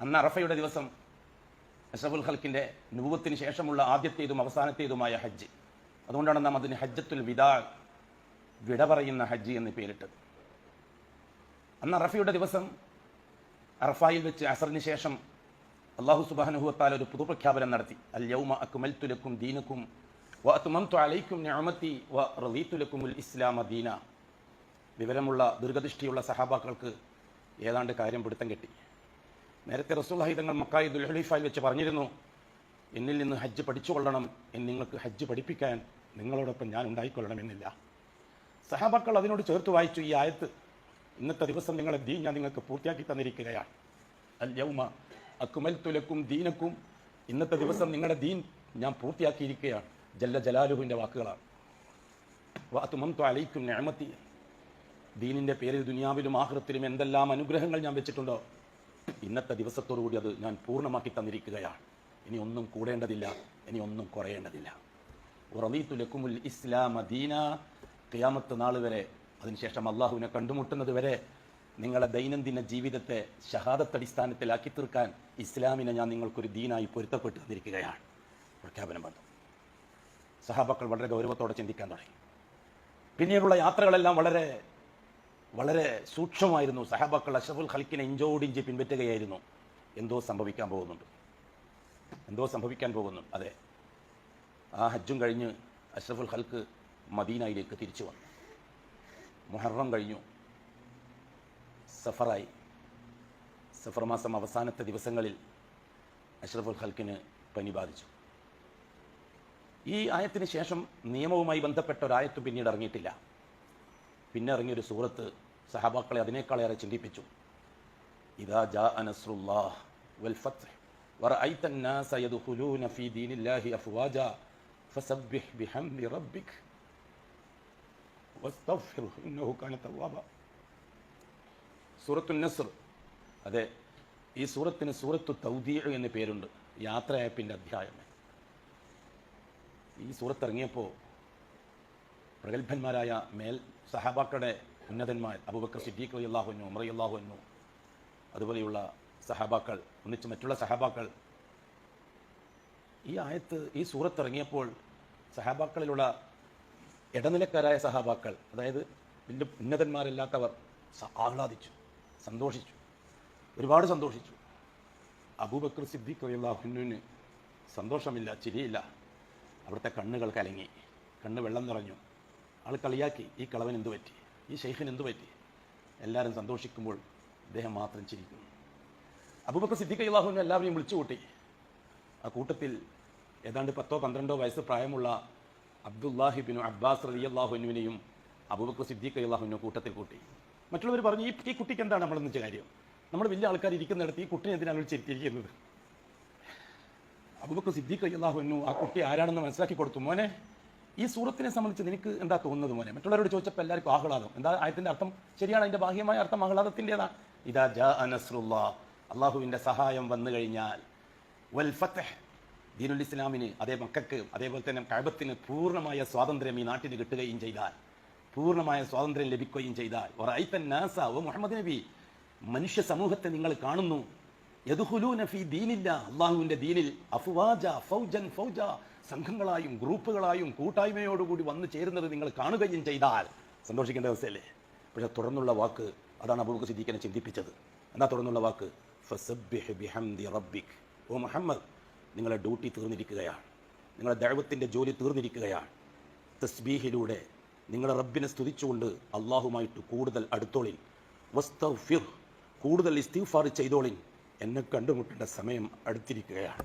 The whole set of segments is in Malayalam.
അന്ന് അറഫയുടെ ദിവസം അഷറഫുൽ ഖൽക്കിന്റെ നുപത്തിന് ശേഷമുള്ള ആദ്യത്തേതും അവസാനത്തേതുമായ ഹജ്ജ്. അതുകൊണ്ടാണ് നാം അതിന് ഹജ്ജത്തുൽ വിദാ വിട പറയുന്ന ഹജ്ജ് എന്ന് പേരിട്ടത്. അന്ന് അറഫയുടെ ദിവസം അറഫായിൽ വെച്ച് അസറിന് ശേഷം അള്ളാഹു സുബാനുഹുവത്താൽ ഒരു പുതുപ്രഖ്യാപനം നടത്തി. അൽ യൗമ അക്മൽതു ലക്കും ദീനക്കും വ നിഅമതി വ റളീതു ലക്കുമുൽ ഇസ്ലാമ ദീന. വിവരമുള്ള ദീർഘദൃഷ്ടിയുള്ള സഹാബാക്കൾക്ക് ഏതാണ്ട് കാര്യം പിടുത്തം കെട്ടി. നേരത്തെ റസൂൽ തങ്ങൾ മക്കായി ദുൽഹലീഫായിൽ വെച്ച് പറഞ്ഞിരുന്നു എന്നിൽ നിന്ന് ഹജ്ജ് പഠിച്ചുകൊള്ളണം എന്ന് നിങ്ങൾക്ക് ഹജ്ജ് പഠിപ്പിക്കാൻ നിങ്ങളോടൊപ്പം ഞാൻ ഉണ്ടായിക്കൊള്ളണം എന്നില്ല. സഹാബാക്കൾ അതിനോട് ചേർത്ത് വായിച്ചു ഈ ആയത്ത്. ഇന്നത്തെ ദിവസം നിങ്ങളെ ദീൻ ഞാൻ നിങ്ങൾക്ക് പൂർത്തിയാക്കി തന്നിരിക്കുകയാണ്. അൽ യൗമ അക്കുമൽ തുലക്കും ദീനക്കും ഇന്നത്തെ ദിവസം നിങ്ങളുടെ ദീൻ ഞാൻ പൂർത്തിയാക്കിയിരിക്കുകയാണ് ജല്ല ജലാലുഹുവിന്റെ വാക്കുകളാണ്. വാത്തുമംതു അലൈക്കും ഞാമത്തി ദീനിന്റെ പേരിൽ ദുനിയാവിലും ആഹൃത്തിലും എന്തെല്ലാം അനുഗ്രഹങ്ങൾ ഞാൻ വെച്ചിട്ടുണ്ടോ? ഇന്നത്തെ ദിവസത്തോടു കൂടി അത് ഞാൻ പൂർണമാക്കി തന്നിരിക്കുകയാണ്. ഇനി ഒന്നും കൂടേണ്ടതില്ല ഇനി ഒന്നും കുറയേണ്ടതില്ല. ഉറവീത്തു ലക്കുമുൽ ഇസ്ലാം ദീന. ക്യാമത്ത് നാൾ വരെ അതിനുശേഷം അള്ളാഹുവിനെ കണ്ടുമുട്ടുന്നത് വരെ നിങ്ങളുടെ ദൈനംദിന ജീവിതത്തെ ഷഹാദത്ത് അടിസ്ഥാനത്തിലാക്കി തീർക്കാൻ ഇസ്ലാമിനെ ഞാൻ നിങ്ങൾക്കൊരു ദീനായി പൊരുത്തപ്പെട്ടു തന്നിരിക്കുകയാണ്. പ്രഖ്യാപനം വന്നു. സഹാബാക്കൾ വളരെ ഗൗരവത്തോടെ ചിന്തിക്കാൻ തുടങ്ങി. പിന്നീടുള്ള യാത്രകളെല്ലാം വളരെ വളരെ സൂക്ഷ്മമായിരുന്നു. സഹാബാക്കൾ അഷഫുൽ ഖൽക്കിനെ ഇഞ്ചോടിഞ്ച് പിൻപറ്റുകയായിരുന്നു. എന്തോ സംഭവിക്കാൻ പോകുന്നുണ്ട്. എന്തോ സംഭവിക്കാൻ പോകുന്നുണ്ട്. അതെ. ആ ഹജ്ജും കഴിഞ്ഞ് അഷ്റഫുൽ ഖൽക്ക് മദീനയിലേക്ക് തിരിച്ചു വന്നു. മുഹറം കഴിഞ്ഞു. സഫറായി. സഫർ മാസം അവസാനത്തെ ദിവസങ്ങളിൽ അഷ്റഫുൽ ഖൽക്കിന് പനി ബാധിച്ചു. ഈ ആയത്തിന് ശേഷം നിയമവുമായി ബന്ധപ്പെട്ട ഒരായത്തും പിന്നീട് ഇറങ്ങിയിട്ടില്ല. പിന്നെ ഇറങ്ങിയൊരു സൂറത്ത് സഹാബാക്കളെ അതിനേക്കാളേറെ ചിന്തിപ്പിച്ചു ഇതാ ജാ അനസ്രുല്ലാഹ് വൽ ഫത്ഹ് ورأيت الناس يدخلون في دين الله أفواجا فسبح بحمد ربك واستغفره إنه كان توابا സൂറത്തു നസ്ർ അതെ ഈ സൂറത്തിന് സൂറത്തു തൗദീഅ എന്ന് പേരുണ്ട് യാത്രയപ്പിൻ്റെ അധ്യായം ഈ സൂറത്ത് ഇറങ്ങിയപ്പോൾ പ്രഗത്ഭന്മാരായ മേൽ സഹാബാക്കളുടെ ഉന്നതന്മാർ അബുബക്കർ സിദ്ദീഖ് അലി അള്ളാഹുനു ഉമർ അള്ളാഹുനു അതുപോലെയുള്ള സഹാബാക്കൾ ഒന്നിച്ച് മറ്റുള്ള സഹാബാക്കൾ. ഈ ആയത്ത് ഈ സൂറത്ത് ഇറങ്ങിയപ്പോൾ സഹാബാക്കളിലുള്ള ഇടനിലക്കാരായ സഹാബാക്കൾ അതായത് വലിയ ഉന്നതന്മാരല്ലാത്തവർ ആഹ്ലാദിച്ചു സന്തോഷിച്ചു ഒരുപാട് സന്തോഷിച്ചു. അബൂബക്കർ സിദ്ദീഖ് അള്ളാഹുനുവിന് സന്തോഷമില്ല ചിരിയില്ല. അവിടുത്തെ കണ്ണുകൾ കലങ്ങി കണ്ണ് വെള്ളം നിറഞ്ഞു. ആൾ കളിയാക്കി. ഈ കളവൻ എന്തു പറ്റി? ഈ ഷെയ്ഖിന് എന്തു പറ്റി? എല്ലാവരും സന്തോഷിക്കുമ്പോൾ അദ്ദേഹം മാത്രം ചിരിക്കുന്നു. അബൂബക്കർ സിദ്ദിഖ് അള്ളാഹുവിനെ എല്ലാവരെയും വിളിച്ചു കൂട്ടി. ആ കൂട്ടത്തിൽ ഏതാണ്ട് പത്തോ പന്ത്രണ്ടോ വയസ്സ് പ്രായമുള്ള അബ്ദുല്ലാഹിബിനു അബ്ബാസ് റലി അള്ളാഹുനുവിനെയും അബൂബക്കർ സിദ്ദീഖ് അള്ളാഹുവിനെ കൂട്ടത്തിൽ കൂട്ടി. മറ്റുള്ളവർ പറഞ്ഞു ഈ ഈ കുട്ടിക്ക് എന്താണ് നമ്മൾ എന്ന് കാര്യം? നമ്മൾ വലിയ ആൾക്കാർ ഇരിക്കുന്നിടത്ത് ഈ കുട്ടിനെ എന്തിനാണ് ചിരിച്ചിരിക്കുന്നത്? അബൂബക്കർ സിദ്ദീഖ് അള്ളാഹുനു ആ കുട്ടി ആരാണെന്ന് മനസ്സിലാക്കി കൊടുത്തു. മോനെ ഈ സൂറത്തിനെ സംബന്ധിച്ച് നിനക്ക് എന്താ തോന്നുന്നത് മോനെ? മറ്റുള്ളവരോട് ചോദിച്ചപ്പോൾ എല്ലാവർക്കും ആഹ്ലാദം. എന്താ ആയത്തിന്റെ അർത്ഥം? ശരിയാണ് അതിന്റെ ബാഹ്യമായ അർത്ഥം ആഹ്ലാദത്തിന്റെതാണ് ഇതാ ജാ അനസ്രുല്ലാ അള്ളാഹുവിന്റെ സഹായം വന്നു കഴിഞ്ഞാൽ വൽ ഫത്തഹ് ദീനുൽ ഇസ്ലാമിന് അതേ മക്കൾക്ക് അതേപോലെ തന്നെ കഴബത്തിന് പൂർണമായ സ്വാതന്ത്ര്യം ഈ നാട്ടിന് കിട്ടുകയും ചെയ്താൽ പൂർണമായ സ്വാതന്ത്ര്യം ലഭിക്കുകയും ചെയ്താൽ ഒറൈത്തൻ നാസ ഓ മുഹമ്മദ് നബി. മനുഷ്യ സമൂഹത്തെ നിങ്ങൾ കാണുന്നു. യദുഹുലൂ നഫി ദീനില്ല. അള്ളാഹുവിന്റെ ദീനിൽ അഫ്വാജ ഫൗജൻ ഫൗജ. സംഘങ്ങളായും ഗ്രൂപ്പുകളായും കൂട്ടായ്മയോടുകൂടി വന്നു ചേരുന്നത് നിങ്ങൾ കാണുകയും ചെയ്താൽ സന്തോഷിക്കേണ്ട അവസ്ഥയല്ലേ? പക്ഷെ തുടർന്നുള്ള വാക്ക് അതാണ് അബൂബക്കർ സിദ്ദീഖിനെ ചിന്തിപ്പിച്ചത്. എന്നാ തുടർന്നുള്ള വാക്ക്? ബിഹംദി റബ്ബിക്. ഓ മുഹമ്മദ് നിങ്ങളുടെ ഡ്യൂട്ടി തീർന്നിരിക്കുകയാണ്. നിങ്ങളുടെ ദൈവത്തിന്റെ ജോലി തീർന്നിരിക്കുകയാണ്. തസ്ബീഹിലൂടെ നിങ്ങളുടെ റബ്ബിനെ സ്തുതിച്ചുകൊണ്ട് അള്ളാഹുമായിട്ട് കൂടുതൽ അടുത്തോളിൻ. വസ്തഫിർ കൂടുതൽ ഇസ്തിഫാർ ചെയ്തോളിൻ. എന്നെ കണ്ടുമുട്ടേണ്ട സമയം അടുത്തിരിക്കുകയാണ്.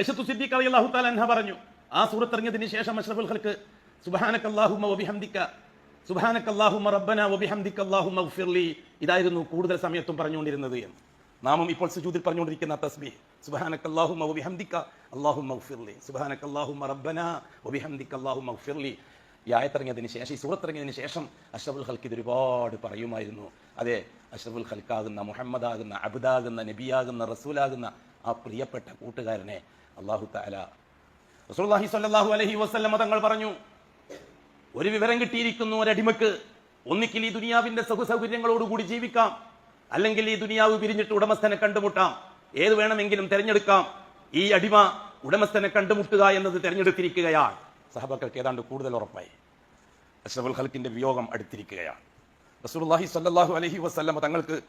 ഐഷത്തു സിദ്ദീഖ് അലി അള്ളാഹു താലഹ പറഞ്ഞു ആ സൂറത്ത് ഇറങ്ങിയതിന് ശേഷം അഷ്റഫുൽ ഖൽക്ക് സുബാനക്കല്ലാഹുമ വബിഹംദിക സുബാനക്കല്ലാഹുമ റബ്ബന വബിഹംദിക ഉഫിർലി ഇതായിരുന്നു കൂടുതൽ സമയത്തും പറഞ്ഞുകൊണ്ടിരുന്നത് എന്ന്. നാമും ഇപ്പോൾ സുജൂതിൽ പറഞ്ഞുകൊണ്ടിരിക്കുന്ന തസ്ബീഹ് സുബ്ഹാനക്കല്ലാഹുമ്മ വബിഹംദിക ഉഫിർലി സുബാനക്കല്ലാഹുമ റബ്ബന വബിഹംദിക ഉഫിർലി ഈ ആയത്തിറങ്ങിയതിന് ശേഷം ഈ സൂറത്തിറങ്ങിയതിന് ശേഷം അഷ്റഫുൽ ഖൽക്ക് ഇത് ഒരുപാട് പറയുമായിരുന്നു. അതെ അഷ്റഫുൽ ഖൽക്കാകുന്ന മുഹമ്മദാകുന്ന അബുദാകുന്ന നബിയാകുന്ന റസൂലാകുന്ന ആ പ്രിയപ്പെട്ട കൂട്ടുകാരനെ അള്ളാഹു താല റസൂലുള്ളാഹി സ്വല്ലല്ലാഹു അലൈഹി വസല്ലമ തങ്ങൾ പറഞ്ഞു ഒരു വിവരം കിട്ടിയിരിക്കുന്നു ഒരടിമക്ക്. ഒന്നിക്കിൽ ഈ ദുനിയാവിന്റെ സുഖ സൗകര്യങ്ങളോടുകൂടി ജീവിക്കാം. അല്ലെങ്കിൽ ഈ ദുനിയാവ് പിരിഞ്ഞിട്ട് ഉടമസ്ഥനെ കണ്ടുമുട്ടാം. ഏത് വേണമെങ്കിലും തിരഞ്ഞെടുക്കാം. ഈ അടിമ ഉടമസ്ഥനെ കണ്ടുമുട്ടുക എന്നത് തിരഞ്ഞെടുത്തിരിക്കുകയാണ്. സഹബക്കൾക്ക് ഏതാണ്ട് കൂടുതൽ ഉറപ്പായി. അഷ്റഫുൽ ഖൽക്കിന്റെ വിയോഗം അടുത്തിരിക്കുകയാണ്. റസൂലുള്ളാഹി സല്ലാഹു അലഹി വസല്ലമ തങ്ങൾക്ക്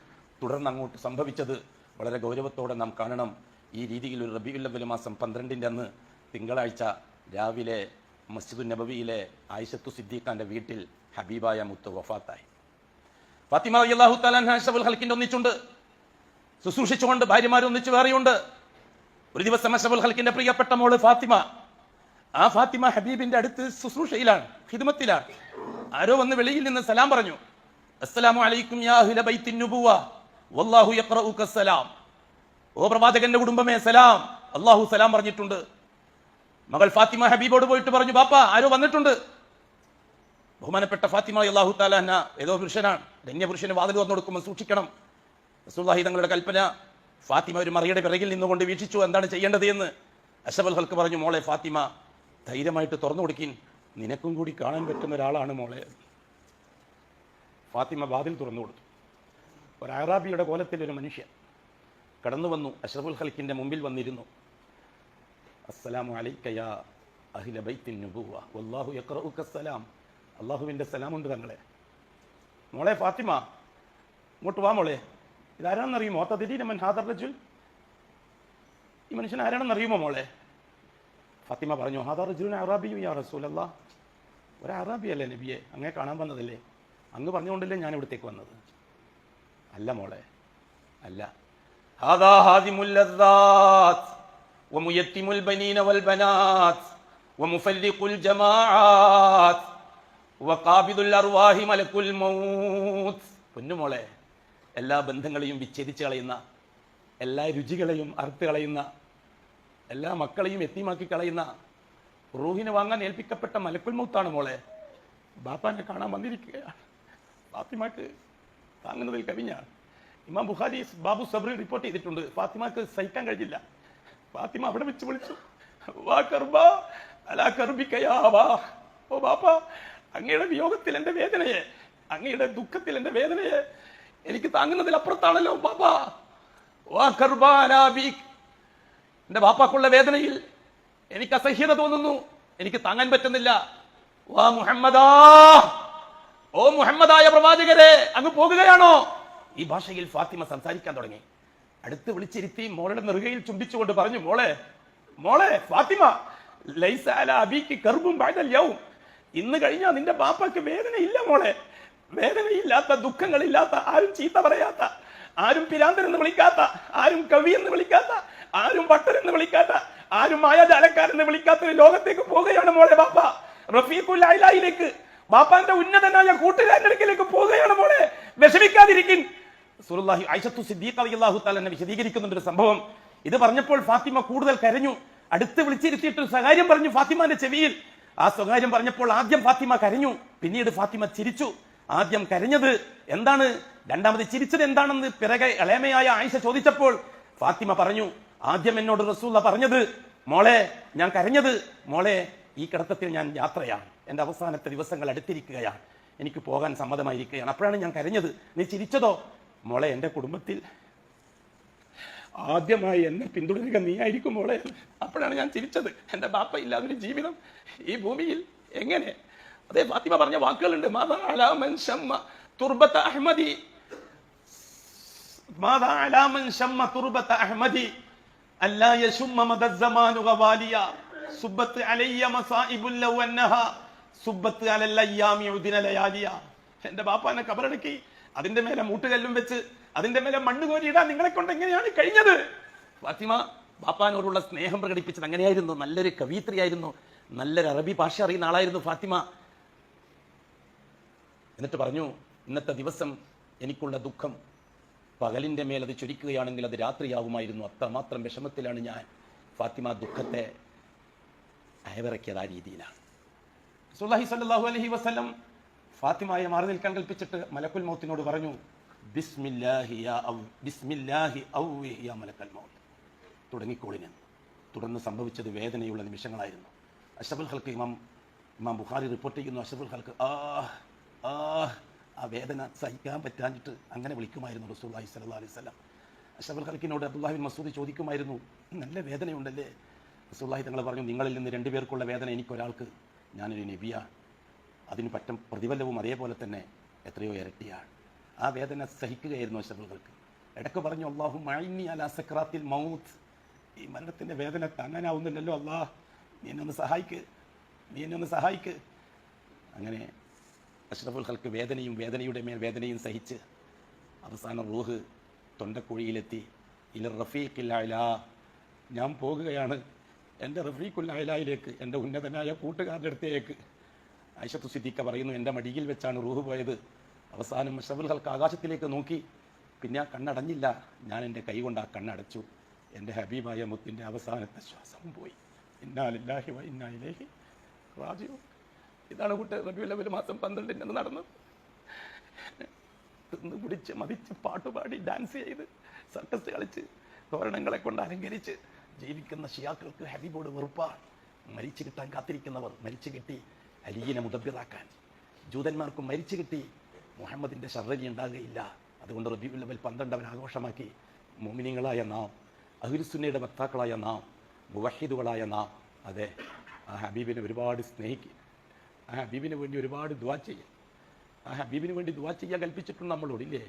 തുടർന്ന് അങ്ങോട്ട് സംഭവിച്ചത് വളരെ ഗൗരവത്തോടെ നാം കാണണം. ഈ രീതിയിൽ ഒരു റബീഉൽ അവ്വൽ മാസം പന്ത്രണ്ടിന്റെ അന്ന് തിങ്കളാഴ്ച രാവിലെ മസ്ജിദു നബവിയിലെ ആയിഷത്തു സിദ്ദീഖാന്റെ വീട്ടിൽ ഹബീബായ മുത്ത് വഫാത്തായി. ഫാത്തിമ അള്ളാഹു തആല അൻഹ അഷ്റഫുൽ ഖൽക്കിന്റെ ഒന്നിച്ചുണ്ട്. ശുശ്രൂഷിച്ചുകൊണ്ട് ഭാര്യമാർ ഒന്നിച്ചു വേറെയുണ്ട്. ഒരു ദിവസം അഷബുൽ ഖൽക്കിന്റെ പ്രിയപ്പെട്ട മോൾ ഫാത്തിമ. ആ ഫാത്തിമ ഹബീബിന്റെ അടുത്ത് ശുശ്രൂഷയിലാണ് ഹിദ്മത്തിലാണ് ആരോ വന്ന് വെളിയിൽ നിന്ന് സലാം പറഞ്ഞു. അസ്സലാമു അലൈക്കും യാ അഹ്ല ബൈത്തിൻ നുബുവ വല്ലാഹു യഖ്റഉക സലാം. ഓ പ്രവാചകന്റെ കുടുംബമേ സലാം. അള്ളാഹു സലാം പറഞ്ഞിട്ടുണ്ട്. മകൾ ഫാത്തിമ ഹബീബോട് പോയിട്ട് പറഞ്ഞു പാപ്പ ആരോ വന്നിട്ടുണ്ട്. ബഹുമാനപ്പെട്ട ഫാത്തിമ അള്ളാഹു താലാഹ ഏതോ പുരുഷനാണ്. ധന്യപുരുഷന് വാതിൽ വന്നു കൊടുക്കുമ്പോൾ സൂക്ഷിക്കണം. റസൂല്ലാഹി തങ്ങളുടെ കൽപ്പന ഫാത്തിമ ഒരു മറിയുടെ പിറകിൽ നിന്നുകൊണ്ട് വീക്ഷിച്ചു എന്താണ് ചെയ്യേണ്ടത്? എന്ന് അഷബൽ ഹൽക്ക് പറഞ്ഞു മോളെ ഫാത്തിമ ധൈര്യമായിട്ട് തുറന്നു കൊടുക്കിൻ. നിനക്കും കൂടി കാണാൻ പറ്റുന്ന ഒരാളാണ് മോളെ. ഫാത്തിമ വാതിൽ തുറന്നു കൊടുത്തു. ഒരു അറാബിയുടെ കോലത്തിൽ ഒരു മനുഷ്യൻ കടന്നു വന്നു. അഷ്റഫുൽ ഖൽക്കിന്റെ മുമ്പിൽ വന്നിരുന്നു. അസ്സലാമു അലൈക്കയാ അഹില ബൈത്തിൻ നുബുവ വല്ലാഹു യഖറഉക സലാം അള്ളാഹുവിന്റെ സലാമുണ്ട് തങ്ങളെ. മോളെ ഫാത്തിമ ഇങ്ങോട്ട് വാ മോളെ. ഇതാരാണെന്നറിയുമോ? തദിരീന മൻ ഹാദർ റജുൽ. ഈ മനുഷ്യൻ ആരാണെന്നറിയുമോ മോളെ? ഫാത്തിമ പറഞ്ഞു ഹാദർ റജുലിൻ അറാബിയും യാ റസൂലല്ലാ. ഒരു അറാബി അല്ലേ നബിയെ? അങ്ങനെ കാണാൻ വന്നതല്ലേ? അങ്ങ് പറഞ്ഞുകൊണ്ടല്ലേ ഞാൻ ഇവിടത്തേക്ക് വന്നത്. അല്ല മോളെ അല്ല. ഹാദാ ഹാദിമുൽ ലദ്ദാത്ത് وميتم البنين والبنات ومفرق الجماعات وقابض الأرواح ملك الموت പൊന്നുമോളെ എല്ലാ ബന്ധങ്ങളെയും വിച്ഛേദിച്ച് കളയുന്ന എല്ലാ രുചികളെയും അറുത്ത് കളയുന്ന എല്ലാ മക്കളെയും എത്തിമാക്കി കളയുന്ന റൂഹിനെ വാങ്ങാൻ ഏൽപ്പിക്കപ്പെട്ട മലക്കുൽ മൗത്താണ് മോളെ ബാപ്പാനെ കാണാൻ വന്നിരിക്കുകയാണ് ഫാത്തിമാക്ക് താങ്ങുന്നതിൽ കവിഞ്ഞാണ് ഇമാം ബുഖാരി ബാബു സബ്രി റിപ്പോർട്ട് ചെയ്തിട്ടുണ്ട്. ഫാത്തിമാക്ക് സഹിക്കാൻ കഴിഞ്ഞില്ല. ഫാത്തിമ അവിടെ വെച്ച് വിളിച്ചു. വാ കർബ ഓ ബാപ്പ അങ്ങയുടെ വിയോഗത്തിൽ എന്റെ വേദനയെ അങ്ങയുടെ ദുഃഖത്തിൽ എന്റെ വേദനയെ എനിക്ക് താങ്ങുന്നതിൽ അപ്പുറത്താണല്ലോ ബാപ്പ. വാ എന്റെ ബാപ്പാക്കുള്ള വേദനയിൽ എനിക്ക് അസഹ്യത തോന്നുന്നു. എനിക്ക് താങ്ങാൻ പറ്റുന്നില്ല. വാ മുഹമ്മദാ. ഓ മുഹമ്മദായ പ്രവാചകരെ അങ്ങ് പോകുകയാണോ? ഈ ഭാഷയിൽ ഫാത്തിമ സംസാരിക്കാൻ തുടങ്ങി. അടുത്ത് വിളിച്ചിരുത്തി മോളുടെ നെറുകയിൽ ചുംബിച്ചുകൊണ്ട് പറഞ്ഞു മോളെ മോളെ ഫാത്തിമ ലൈസ അബിക്ക് കർബും ബാഴ്തല്യാവും ഇന്ന് കഴിഞ്ഞാൽ നിന്റെ ബാപ്പയ്ക്ക് വേദനയില്ല മോളെ. വേദനയില്ലാത്ത ദുഃഖങ്ങളില്ലാത്ത ആരും ചീത്ത പറയാത്ത ആരും പിരാന്തൻ എന്ന് വിളിക്കാത്ത ആരും കവി എന്ന് വിളിക്കാത്ത ആരും വട്ടൻ എന്ന് വിളിക്കാത്ത ആരും മായാജാലക്കാരെന്ന് വിളിക്കാത്ത ഒരു ലോകത്തേക്ക് പോവുകയാണ് മോളെ ബാപ്പ. റഫീഖുൽ അയിലായിലേക്ക് ബാപ്പാന്റെ ഉന്നതനായ കൂട്ടുകാരന്റെ അടുക്കിലേക്ക് പോവുകയാണ് മോളെ. വിഷമിക്കാതിരിക്കും സുറുല്ലാഹി ഐഷത്തു സിദ്ദീഖ് അലിയല്ലാഹു തആല എന്നെ വിശദീകരിക്കുന്നുണ്ട് ഒരു സംഭവം. ഇത് പറഞ്ഞപ്പോൾ ഫാത്തിമ കൂടുതൽ കരഞ്ഞു. അടുത്ത് വിളിച്ചിരുത്തിയിട്ട് ഒരു സ്വകാര്യം പറഞ്ഞു ഫാത്തിമാന്റെ ചെവിയിൽ. ആ സ്വകാര്യം പറഞ്ഞപ്പോൾ ആദ്യം ഫാത്തിമ കരഞ്ഞു. പിന്നീട് ഫാത്തിമ ചിരിച്ചു. ആദ്യം കരഞ്ഞത് എന്താണ്? രണ്ടാമത് ചിരിച്ചത് എന്താണെന്ന് പിറകെ ഇളയമയായ ആയിഷ ചോദിച്ചപ്പോൾ ഫാത്തിമ പറഞ്ഞു ആദ്യം എന്നോട് റസൂല്ല പറഞ്ഞത് മോളെ ഞാൻ കരഞ്ഞത് മോളെ ഈ കിടത്തത്തിൽ ഞാൻ യാത്രയാണ്. എന്റെ അവസാനത്തെ ദിവസങ്ങൾ അടുത്തിരിക്കുകയാണ്. എനിക്ക് പോകാൻ സമ്മതമായിരിക്കുകയാണ്. അപ്പോഴാണ് ഞാൻ കരഞ്ഞത്. നീ ചിരിച്ചതോ? മോളെ എന്റെ കുടുംബത്തിൽ ആദ്യമായി എന്നെ പിന്തുടരുക നീ ആയിരിക്കും മോളെ. അപ്പോഴാണ് ഞാൻ ചിരിച്ചത്. എന്റെ ബാപ്പ ഇല്ലാതൊരു ജീവിതം ഈ ഭൂമിയിൽ എങ്ങനെ? അതേ ഫാത്തിമ പറഞ്ഞ വാക്കുകളുണ്ട്. അഹ്മദി. അഹ്മദി. ലയാലിയ എന്റെ ബാപ്പാനെ കബറടക്കി. അതിന്റെ മേലെ മൂട്ടുകല്ലും വെച്ച് അതിന്റെ മേലെ മണ്ണ് കോരിയിടാൻ നിങ്ങളെ കൊണ്ട് എങ്ങനെയാണ് കഴിഞ്ഞത്? ഫാത്തിമ ബാപ്പാനോടുള്ള സ്നേഹം പ്രകടിപ്പിച്ചത് അങ്ങനെയായിരുന്നു. നല്ലൊരു കവിയത്രിയായിരുന്നു. നല്ലൊരു അറബി ഭാഷ അറിയുന്ന ആളായിരുന്നു ഫാത്തിമ. എന്നിട്ട് പറഞ്ഞു ഇന്നത്തെ ദിവസം എനിക്കുള്ള ദുഃഖം പകലിന്റെ മേൽ അത് ചൊരിക്കുകയാണെങ്കിൽ അത് രാത്രിയാവുമായിരുന്നു അത്രമാത്രം വിഷമത്തിലാണ് ഞാൻ. ഫാത്തിമ ദുഃഖത്തെ അയവിറക്കിയത് ആ രീതിയിലാണ്. സുല്ലാഹി സല്ലാഹു അലഹി വസ്ലം ഫാത്തിമയെ മാറി നിൽക്കാൻ കൽപ്പിച്ചിട്ട് മലക്കുൽ മൗത്തിനോട് പറഞ്ഞു ബിസ്മില്ലാഹി യാ ബിസ്മില്ലാഹി യാ മലക്കൽ മൗത്ത്. തുടങ്ങിക്കോളിന്. തുടർന്ന് സംഭവിച്ചത് വേദനയുള്ള നിമിഷങ്ങളായിരുന്നു. അഷബുൽ ഹൽക്ക് ഇമാം ഇമാം ബുഖാരി റിപ്പോർട്ട് ചെയ്യുന്നു അഷബുൽ ഹൽക്ക് ആ ആ ആ വേദന സഹിക്കാൻ പറ്റാഞ്ഞിട്ട് അങ്ങനെ വിളിക്കുമായിരുന്നു റസൂല്ലാഹി സല്ലാ അലൈഹി സ്വലം അഷബുൽ ഹൽക്കിനോട് അബ്ദുല്ലാഹിൻ മസൂദ് ചോദിക്കുമായിരുന്നു നല്ല വേദനയുണ്ടല്ലേ? റസൂല്ലാഹി തങ്ങൾ പറഞ്ഞു നിങ്ങളിൽ നിന്ന് രണ്ടുപേർക്കുള്ള വേദന എനിക്കൊരാൾക്ക് ഞാനൊരു നബിയാണ് അതിന് പറ്റം പ്രതിഫലവും അതേപോലെ തന്നെ എത്രയോ ഇരട്ടിയാണ്. ആ വേദന സഹിക്കുകയായിരുന്നു അഷഫുകൾക്ക് ഇടയ്ക്ക് പറഞ്ഞു അള്ളാഹു മഴിഞ്ഞി അല സക്രാത്തിൽ മൗത്ത്. ഈ മരണത്തിന്റെ വേദന താങ്ങാനാവുന്നില്ലല്ലോ അള്ളാഹ് നീ എന്നെ ഒന്ന് സഹായിക്ക്. നീ എന്നെ ഒന്ന് സഹായിക്ക്. അങ്ങനെ അഷ്റഫുൽ ഖൽക്ക് വേദനയും വേദനയുടെ മേൽ വേദനയും സഹിച്ച് അവസാന റൂഹ് തൊണ്ടക്കുഴിയിലെത്തി. ഇല റഫീഖില്ല ഞാൻ പോകുകയാണ്. എന്റെ റഫീഖുല്ലായിലേക്ക് എന്റെ ഉന്നതനായ കൂട്ടുകാരുടെ അടുത്തേക്ക് ഐഷത്തു സിദ്ദീഖ പറയുന്നു എന്റെ മടിയിൽ വെച്ചാണ് റൂഹ് പോയത്. അവസാനം മഷബുൽ ഹൽക്ക് ആകാശത്തിലേക്ക് നോക്കി. പിന്നെ ആ കണ്ണടഞ്ഞില്ല. ഞാൻ എന്റെ കൈ കൊണ്ട് ആ കണ്ണടച്ചു. എന്റെ ഹബീബായ മുത്തിന്റെ അവസാനത്തെ ശ്വാസം പോയി. ഇന്നാലില്ലാഹി വ റാജിയോ ഇതാണ് കൂട്ട് റബിയുൽ അവൽ മാസം പന്ത്രണ്ടിന് നടന്നത്. തിന്ന് കുടിച്ച് മതിച്ച് പാട്ടുപാടി ഡാൻസ് ചെയ്ത് സർക്കസ് കളിച്ച് തോരണങ്ങളെ കൊണ്ട് അലങ്കരിച്ച് ജീവിക്കുന്ന ഷിയാക്കൾക്ക് ഹബീബോട് വെറുപ്പാണ്. മരിച്ചു കിട്ടാൻ കാത്തിരിക്കുന്നവർ മരിച്ചു കിട്ടി. അലിയിനെ മുതബിറാക്കാൻ ജൂതന്മാർക്ക് മരിച്ചു കിട്ടി. മുഹമ്മദിന്റെ ഷർറരി ഉണ്ടാകുകയില്ല. അതുകൊണ്ട് റബി അവൽ പന്ത്രണ്ട് അവൻ ആഘോഷമാക്കി. മോമിനിങ്ങളായ നാം അഹുരുസുന്നയുടെ വക്താക്കളായ നാം മുവഹിദുകളായ നാം. അതെ ആ ഹബീബിനെ ഒരുപാട് സ്നേഹിക്കുക ആ ഹബീബിന് വേണ്ടി ഒരുപാട് ദുവാ ചെയ്യുക ആ ഹബീബിന് വേണ്ടി ദുവാ ചെയ്യാൻ കൽപ്പിച്ചിട്ടുണ്ട് നമ്മളോട് ഇല്ലേ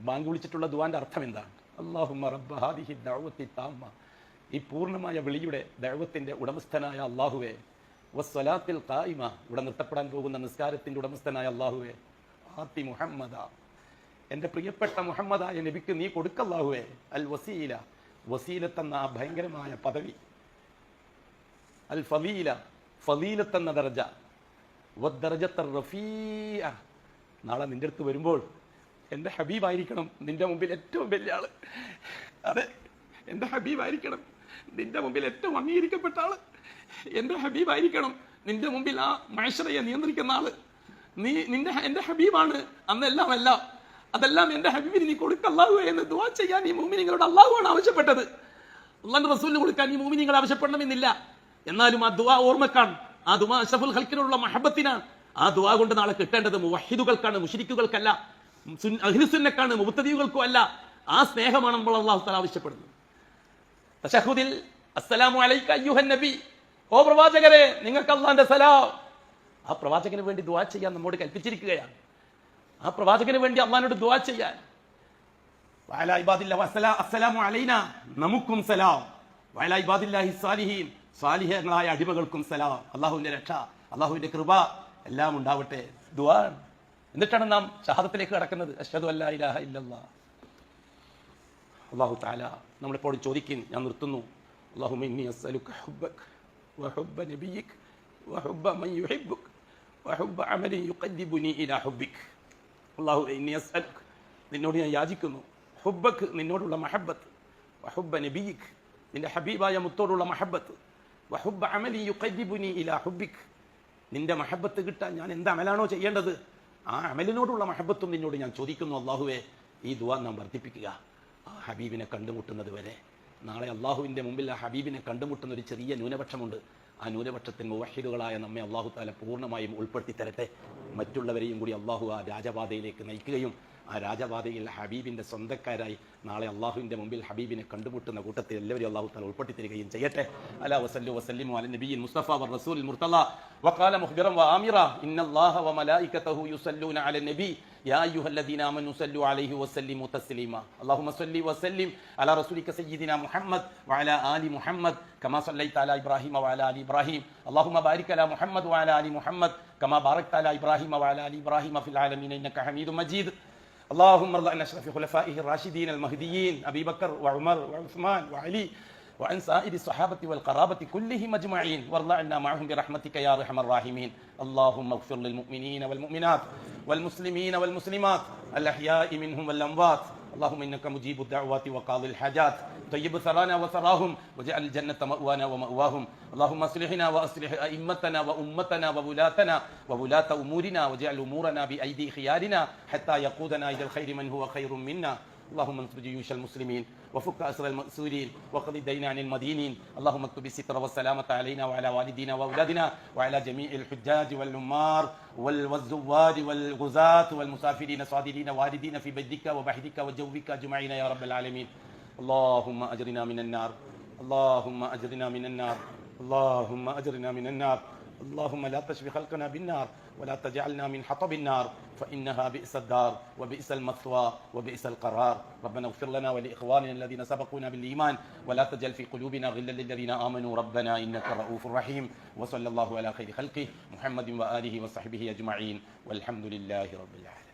ബാങ്ക് വിളിച്ചിട്ടുള്ള ദുവാന്റെ അർത്ഥം എന്താണ്? അള്ളാഹുമ റബ്ബ ഹാദിഹി ദഅവത്തി താമ്മ. ഈ പൂർണമായ വിളിയുടെ ദൈവത്തിന്റെ ഉടമസ്ഥനായ അള്ളാഹുവേ ഇവിടെ നിർത്തപ്പെടാൻ പോകുന്ന നിസ്കാരത്തിന്റെ ഉടമസ്ഥനായ അള്ളാഹുവേ ആത്തി മുഹമ്മദ. എന്റെ പ്രിയപ്പെട്ട മുഹമ്മദായ നബിക്ക് നീ കൊടുക്കല്ലാഹുവേ അൽ വസീല. വസീലത്തെന്ന ആ ഭയങ്കരമായ പദവി. അൽ ഫലീല. ഫലീലത്തെന്ന ദർജ. വദ്ദർജത്ത റഫീഅ. നാളെ നിന്റെ അടുത്ത് വരുമ്പോൾ എന്റെ ഹബീബായിരിക്കണം നിന്റെ മുമ്പിൽ ഏറ്റവും വലിയ ആൾ. അതെ എന്റെ ഹബീബായിരിക്കണം. നിന്റെ മുമ്പിൽ ഏറ്റവും അംഗീകരിക്കപ്പെട്ട ആൾ എന്റെ ഹബീബായിരിക്കണം. നിന്റെ മുമ്പിൽ ആ മഹേശ്വരയെ നിയന്ത്രിക്കുന്ന ആൾ. നീ നിന്റെ എന്റെ ഹബീബാണ്. അന്നെല്ലാം അല്ല. അതെല്ലാം എന്റെ ഹബീബിന് നീ കൊടുക്കല്ലാഹു എന്ന് ദുവാ ചെയ്യാൻ ഈ മൂമിനിങ്ങളോട് അള്ളാഹുവാണ് ആവശ്യപ്പെട്ടത്. അള്ളാന്റെ റസൂലിന് കൊടുക്കാൻ ഈ മൂമിനിങ്ങൾ ആവശ്യപ്പെടണമെന്നില്ല. എന്നാലും ആ ദുവാ ഓർമ്മക്കാണ്. ആ ദുവാ അഷഫുൽ ഹൽക്കിനോടുള്ള മഹബത്തിനാണ്. ആ ദുവാ കൊണ്ട് നാളെ കിട്ടേണ്ടത് മുവഹിദുകൾക്കാണ് മുഷിരിക്കുകൾക്കല്ല അഹിനുസുന്നക്കാണ് മുബത്തദീവുകൾക്കും അല്ല. ആ സ്നേഹമാണ് നമ്മൾ അള്ളാഹു തല ആവശ്യപ്പെടുന്നത്. തശഹുദിൽ അസ്സലാമു അലൈക അയ്യുഹൻ നബി. ഓ പ്രവാചകരെ നിങ്ങൾക്ക് അള്ളാന്റെ സലാം. ആ പ്രവാചകന് വേണ്ടി ദുവാ ചെയ്യാൻ നമ്മോട് കൽപ്പിച്ചിരിക്കുകയാണ്. ആ പ്രവാചകന് വേണ്ടി അള്ളഹാനോട് ദുവാ ചെയ്യാൻ. അസ്സലാമു അലൈന. നമുക്കും സലാം. വഅലാ ഇബാദില്ലാഹി സാലിഹീൻ. സാലിഹങ്ങളായ അടിമകൾക്കും സലാം. അള്ളാഹുവിന്റെ രക്ഷ അള്ളാഹുവിന്റെ കൃപ എല്ലാം ഉണ്ടാവട്ടെ. ദുആ എന്നിട്ടാണ് നാം ഷഹാദത്തിലേക്ക് കടക്കുന്നത്. അഷ്ഹദു അല്ലാ ഇലാഹ ഇല്ലല്ലാ. അള്ളാഹു താല നമ്മളെപ്പോഴും ചോദിക്കും ഞാൻ നിർത്തുന്നു. മൻ ഇലാ ഇന്നി നിന്നോട് ഞാൻ യാചിക്കുന്നു. ഹുബക്ക് നിന്നോടുള്ള മഹബത്ത് വഹുബ നബിയിക് നിന്റെ ഹബീബായ മുത്തോടുള്ള മഹബത്ത് വഹുബ അമലി യുഖദ്ദിബുനി ഇലാ ഹുബിക് നിന്റെ മഹബത്ത് കിട്ടാൻ ഞാൻ എന്ത് അമലാണോ ചെയ്യേണ്ടത്? ആ അമലിനോടുള്ള മഹബത്തും നിന്നോട് ഞാൻ ചോദിക്കുന്നു. അള്ളാഹുവേ ഈ ദുവാ നാം വർദ്ധിപ്പിക്കുക. ആ ഹബീബിനെ കണ്ടുമുട്ടുന്നത് വരെ. നാളെ അള്ളാഹുവിന്റെ മുമ്പിൽ ആ ഹബീബിനെ കണ്ടുമുട്ടുന്ന ഒരു ചെറിയ ന്യൂനപക്ഷമുണ്ട്. ആ ന്യൂനപക്ഷത്തിന് മുവഹിദുകളായ നമ്മെ അള്ളാഹു താല പൂർണമായും ഉൾപ്പെടുത്തി തരട്ടെ മറ്റുള്ളവരെയും കൂടി അള്ളാഹു ആ രാജപാതയിലേക്ക് നയിക്കുകയും ആ രാജപാതയിൽ ഹബീബിന്റെ സ്വന്തക്കാരായി നാളെ അള്ളാഹുവിന്റെ മുമ്പിൽ ഹബീബിനെ കണ്ടുമുട്ടുന്ന കൂട്ടത്തിൽ എല്ലാവരും അള്ളാഹു താല ഉൾപ്പെടുത്തി തരികയും ചെയ്യട്ടെ. അല വസല്ലു വസല്ലിമു അല നബിയിൻ മുസ്തഫ റസൂൽ മുർത്തല. വഖാല മുഹ്ബിറം വ ആമിറ. ഇന്നല്ലാഹ വ മലായികതഹു യുസല്ലൂന അല നബി. يا أيها الذين آمنوا صلوا عليه وسلموا تسليما اللهم صل وسلم على رسولك سيدنا محمد وعلى آل محمد كما صليت على إبراهيم وعلى آل إبراهيم اللهم بارك على محمد وعلى آل محمد كما باركت على إبراهيم وعلى آل إبراهيم في العالمين إنك حميد مجيد اللهم ارض عن أشرف خلفائه الراشدين المهديين أبي بكر وعمر وعثمان وعلي وعن سائر الصحابة والقرابة كلهم أجمعين. وارض عنا معهم برحمتك يا أرحم الراحمين. اللهم اغفر للمؤمنين والمؤمنات والمسلمين والمسلمات. الأحياء منهم والأموات. اللهم إنك مجيب الدعوات وقاضي الحاجات. طيب ثرانا وثراهم. واجعل الجنة مأوانا ومأواهم. اللهم أصلحنا وأصلح أئمتنا وأمتنا وولاتنا وولاة أمورنا. واجعل أمورنا بأيدي خيارنا حتى يقودنا إلى الخير من هو خير منا. اللهم انصر جيوش المسلمين. وفك أسر المأسورين وقض الدين عن المدينين. اللهم اكتب الستر والسلامة علينا وعلى والدينا وأولادنا وعلى جميع الحجاج والنمار وال- والزوار والغزاة والمسافرين صادرين واردين في بيتك وبحرك وجوك أجمعين يا رب العالمين. اللهم أجرنا من النار. اللهم أجرنا من النار. اللهم أجرنا من النار. اللهم لا تشف خلقنا بالنار ولا تجعلنا من حطب النار فإنها بئس الدار وبئس المثوى وبئس القرار. ربنا اغفر لنا ولإخواننا الذين سبقونا بالإيمان ولا تجعل في قلوبنا غلا للذين آمنوا. ربنا إنك رؤوف رحيم. وصلى الله على خير خلقه محمد وآله وصحبه أجمعين. والحمد لله رب العالمين.